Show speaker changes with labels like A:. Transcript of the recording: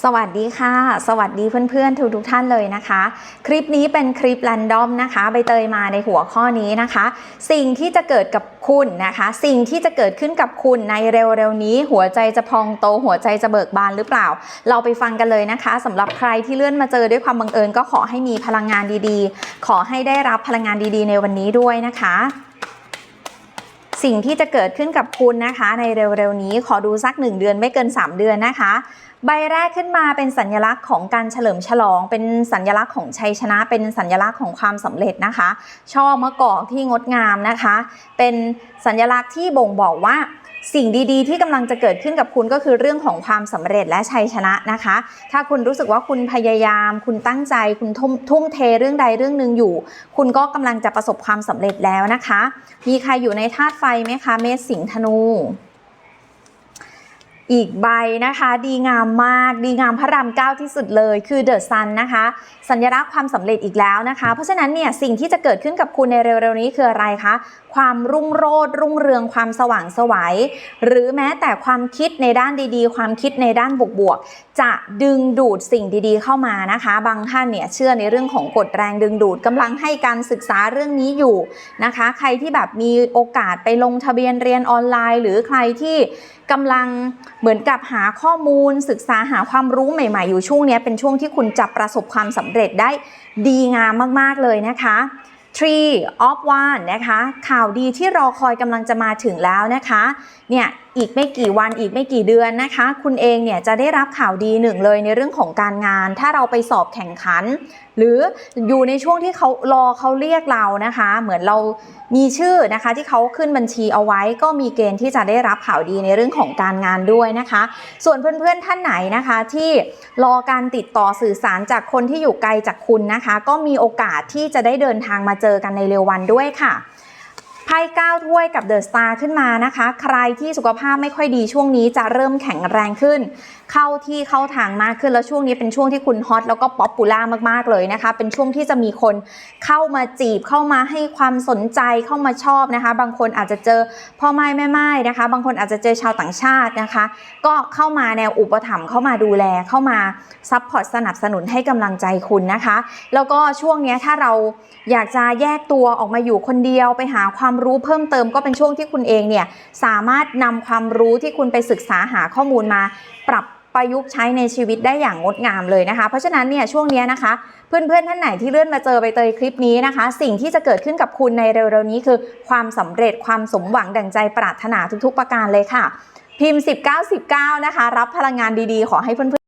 A: สวัสดีค่ะ สวัสดีเพื่อนๆทุกทุกๆท่านเลยนะคะ คลิปนี้เป็นคลิป r รนดอมนะคะใบเตยมาในหัวข้อนี้นะคะ สิ่งที่จะเกิดกับคุณนะคะ สิ่งที่จะเกิดขึ้นกับคุณในเร็วๆนี้ หัวใจจะพองโต หัวใจจะเบิกบานหรือเปล่า เราไปฟังกันเลยนะคะสำหรับใครที่เลื่อนมาเจอด้วยความบังเอิญก็ขอให้มีพลังงานดีๆ ขอให้ได้รับพลังงานดีๆ ในวันนี้ด้วยนะคะ สิ่งที่จะเกิดขึ้นกับคุณนะคะ ในเร็วๆนี้ขอดูสัก 1 เดือนไม่เกิน 3 เดือนนะคะ ใบแรกขึ้นมาเป็นสัญลักษณ์ของการเฉลิมฉลอง เป็นสัญลักษณ์ของชัยชนะ เป็นสัญลักษณ์ของความสำเร็จนะคะ ช่อมะกอกที่งดงามนะคะ เป็นสัญลักษณ์ที่บ่งบอกว่า สิ่งดีๆ ที่กำลังจะเกิดขึ้นกับคุณก็คือเรื่องของความสำเร็จและชัยชนะนะคะ ถ้าคุณรู้สึกว่าคุณพยายาม คุณตั้งใจ คุณทุ่มทุ่มเทเรื่องใดเรื่องหนึ่งอยู่ คุณก็กำลังจะประสบความสำเร็จแล้วนะคะ มีใครอยู่ในธาตุไฟไหมคะ เมษสิงห์ธนู อีกใบนะคะดีงามมากดีงามพระรามเก้าที่สุดเลยคือเดอะซันนะคะ สัญลักษณ์ความสำเร็จอีกแล้วนะคะ เพราะฉะนั้นเนี่ยสิ่งที่จะเกิดขึ้นกับคุณในเร็วๆนี้คืออะไรคะความรุ่งโรจน์รุ่งเรืองความสว่างสวัยหรือแม้แต่ความคิดในด้านดีๆ ความคิดในด้านบวกๆจะดึงดูดสิ่งดีๆ เข้ามานะคะ บางท่านเนี่ยเชื่อในเรื่องของกฎแรงดึงดูดกำลังให้การศึกษาเรื่องนี้อยู่นะคะ ใครที่แบบมีโอกาสไปลงทะเบียนเรียนออนไลน์ หรือใครที่กำลังเหมือนกับหาข้อมูลศึกษาหาความรู้ใหม่ ๆ อยู่ช่วงนี้เป็นช่วงที่คุณจะประสบความสำเร็จได้ดีงามมากๆเลยนะคะ Tree of One นะคะ ข่าวดีที่รอคอยกำลังจะมาถึงแล้วนะคะ เนี่ยอีกไม่กี่วันอีกไม่กี่เดือนนะคะ คุณเองเนี่ยจะได้รับข่าวดีหนึ่งเลยในเรื่องของการงาน ถ้าเราไปสอบแข่งขัน หรืออยู่ในช่วงที่เขารอเขาเรียกเรานะคะ เหมือนเรามีชื่อนะคะที่เขาขึ้นบัญชีเอาไว้ ก็มีเกณฑ์ที่จะได้รับข่าวดีในเรื่องของการงานด้วยนะคะ ส่วนเพื่อนๆท่านไหนนะคะที่รอการติดต่อสื่อสารจากคนที่อยู่ไกลจากคุณนะคะ ก็มีโอกาสที่จะได้เดินทางมาเจอกันในเร็ววันด้วยค่ะ ไพ่เก้าถ้วยกับเดอะสตาร์ขึ้นมานะคะ ใครที่สุขภาพไม่ค่อยดีช่วงนี้จะเริ่มแข็งแรงขึ้น เข้าที่เข้าทางมากขึ้นแล้วช่วงนี้เป็นช่วงที่คุณฮอตแล้วก็ป๊อปปูล่ามากๆเลยนะคะ เป็นช่วงที่จะมีคนเข้ามาจีบเข้ามาให้ความสนใจเข้ามาชอบนะคะ บางคนอาจจะเจอพ่อไม้แม่ไม้นะคะ บางคนอาจจะเจอชาวต่างชาตินะคะ ก็เข้ามาแนวอุปถัมภ์เข้ามาดูแลเข้ามาซัพพอร์ตสนับสนุนให้กำลังใจคุณนะคะ แล้วก็ช่วงนี้ถ้าเราอยากจะแยกตัวออกมาอยู่คนเดียวไปหาความรู้เพิ่มเติมก็เป็นช่วงที่คุณเองเนี่ยสามารถนำความรู้ที่คุณไปศึกษาหาข้อมูลมาปรับประยุกต์ใช้ในชีวิตได้อย่างงดงามเลยนะคะ เพราะฉะนั้นเนี่ยช่วงเนี้ยนะคะ เพื่อนๆท่านไหนที่เลื่อนมาเจอใบเตยคลิปนี้นะคะ สิ่งที่จะเกิดขึ้นกับคุณในเร็วๆนี้คือ ความสำเร็จความสมหวังดั่งใจปรารถนาทุกๆประการเลยค่ะ พิมพ์ 1919 นะคะ รับพลังงานดีๆ ขอให้เพื่อนๆ